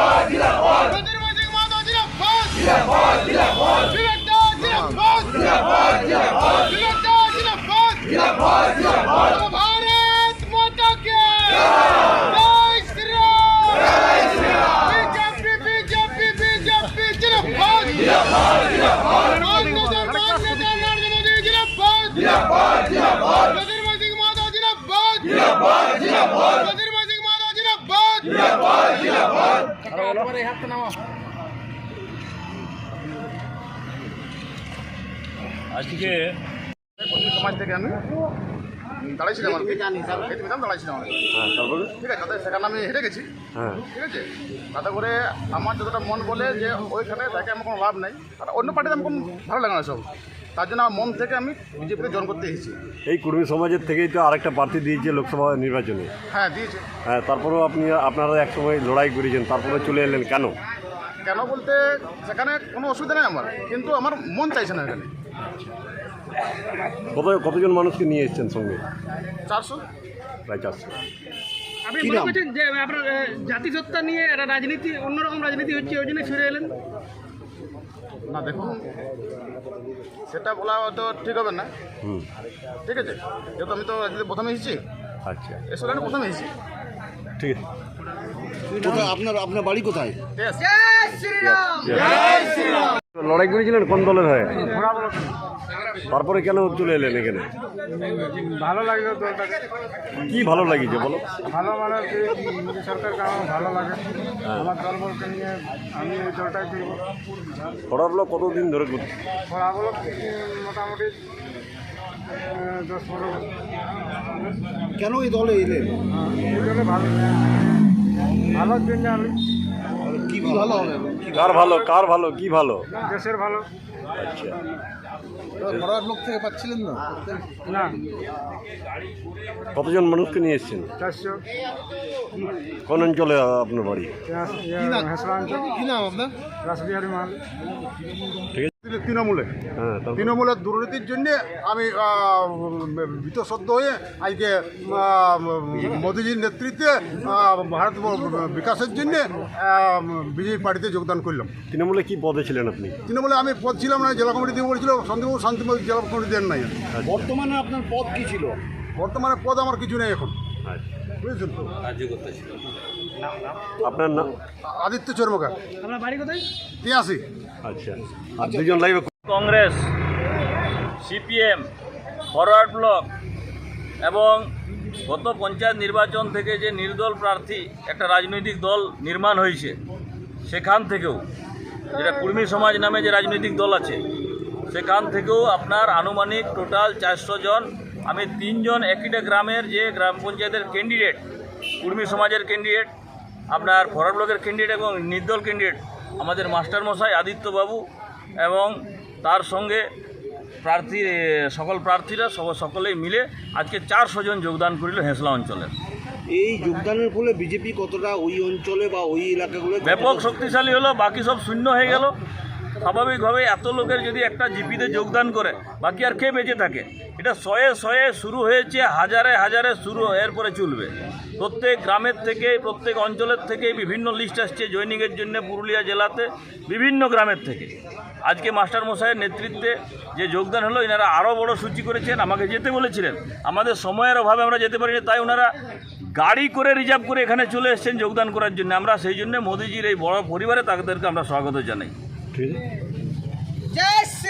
Zilabad! Zilabad! Zilabad! Zilabad! আজকে সমাজ থেকে আমি দাঁড়াইছিলাম আর কি। দাঁড়াইছিলাম। হ্যাঁ ঠিক আছে তাতে সেখানে আমি হেঁটে গেছি। হ্যাঁ। ঠিক আছে তাতে করে আমার যতটা মন বলে যে ওইখানে তাকে আমার কোনো লাভ নেই। আর অন্য পার্টিতে আমার কোনো ভালো লাগে না সব। তার জন্য আমার মন থেকে আমি বিজেপিতে জয়েন করতে এসেছি। এই কর্মী সমাজের থেকেই তো আরেকটা প্রার্থী দিয়েছে লোকসভা নির্বাচনে। হ্যাঁ দিয়েছে। হ্যাঁ তারপরেও আপনি আপনারা একসময় লড়াই করেছেন তারপরে চলে এলেন কেন? কেন বলতে সেখানে কোনো অসুবিধা নেই আমার কিন্তু আমার মন চাইছে না এখানে। কত কতজন মানুষকে নিয়ে এসেছেন সঙ্গে? চারশো। প্রায় চারশো। আপনি মনে করছেন যে আপনার জাতিসত্তা নিয়ে একটা রাজনীতি অন্যরকম রাজনীতি হচ্ছে ওই জন্য ছুড়ে এলেন। না দেখুন সেটা বলা হয়তো ঠিক হবে না। হুম। ঠিক আছে? যেহেতু আমি তো রাজনীতি প্রথমে এসেছি। আচ্ছা। এসে আমি প্রথমে এসেছি। ঠিক আছে। কোথায়? আপনার আপনার বাড়ি কোথায়? ঠিক আছে লড়াই করেছিলেন কোন দলের হয়ে? তারপরে কেন চলে এলেন এখানে? ভালো লাগল দলটাকে কি ভালো লাগিয়েছে বলো? ভালো মানে কি মোদী সরকারকে আমার ভালো লাগে। আমার দল নিয়ে আমি এই দলটাই করব কতদিন ধরে করছে মোটামুটি দশ পনেরো কেন এই দলে এলেন? এই দলে ভালো ভালোর জন্য আমি ভালো হবে? কার ভালো? কার ভালো? কি ভালো? দেশের ভালো। আচ্ছা। ফরওয়ার্ড লোক থেকে পাচ্ছিলেন না? না। কতজন মানুষকে নিয়ে এসছেন? চারশো। কোন অঞ্চলে আপনার বাড়ি? কি নাম? আপনার? রাসবিহারী মাল। তারপর? তৃণমূলের দুর্নীতির জন্য আমি ভীতসদ্য হয়ে আজকে মোদীজির নেতৃত্বে ভারত বিকাশের জন্য বিজেপি পার্টিতে যোগদান করলাম। তৃণমূলে কি পদে ছিলেন আপনি? তৃণমূলে আমি পদ ছিলাম না জেলা কমিটি দিয়ে বলেছিল শান্তিবাবু শান্তিবাবু জেলা কমিটি দেন নাই। বর্তমানে আপনার পদ কি ছিল? বর্তমানে পদ আমার কিছু নেই এখন। বুঝেছেন তো? আপনার নাম? আদিত্য চর্মকার। আপনার বাড়ি কোথায়? তিয়াসি আচ্ছা। আর দুজন লাইভে কংগ্রেস সিপিএম ফরওয়ার্ড ব্লক এবং গত পঞ্চায়েত নির্বাচন থেকে যে নির্দল প্রার্থী একটা রাজনৈতিক দল নির্মাণ হয়েছে সেখান থেকেও যেটা কুর্মী সমাজ নামে যে রাজনৈতিক দল আছে সেখান থেকেও আপনার আনুমানিক টোটাল চারশো জন আমি তিনজন একইটা গ্রামের যে গ্রাম পঞ্চায়েতের ক্যান্ডিডেট কুর্মী সমাজের ক্যান্ডিডেট আপনার ফরওয়ার্ড ব্লকের ক্যান্ডিডেট এবং নির্দল ক্যান্ডিডেট আমাদের মাস্টার মশাই আদিত্যবাবু এবং তার সঙ্গে প্রার্থী সকল প্রার্থীরা সব- সকলেই মিলে আজকে চারশো জন যোগদান করিল হেঁসলা অঞ্চলের এই যোগদানের ফলে বিজেপি কতটা ওই অঞ্চলে বা ওই এলাকাগুলো ব্যাপক শক্তিশালী হলো বাকি সব শূন্য হয়ে গেল। স্বাভাবিকভাবে এত লোকের যদি একটা জিপিতে যোগদান করে, বাকি আর কে বেঁচে থাকে? এটা শয়ে শয়ে শুরু হয়েছে, হাজারে হাজারে শুরু, এরপরে চলবে। প্রত্যেক গ্রামের থেকে, প্রত্যেক অঞ্চলের থেকে বিভিন্ন লিস্ট আসছে জৈনিকের জন্য পুরুলিয়া জেলাতে, বিভিন্ন গ্রামের থেকে। আজকে মাস্টার মশাইয়ের নেতৃত্বে যে যোগদান হলো, এনারা আরও বড় সূচি করেছেন, আমাকে যেতে বলেছিলেন। আমাদের সময়ের অভাবে আমরা যেতে পারিনি, তাই ওনারা গাড়ি করে রিজার্ভ করে এখানে চলে এসেছেন যোগদান করার জন্য। আমরা সেই জন্য মোদিজির এই বড় পরিবারে তাদেরকে আমরা স্বাগত জানাই। ঠিক আছে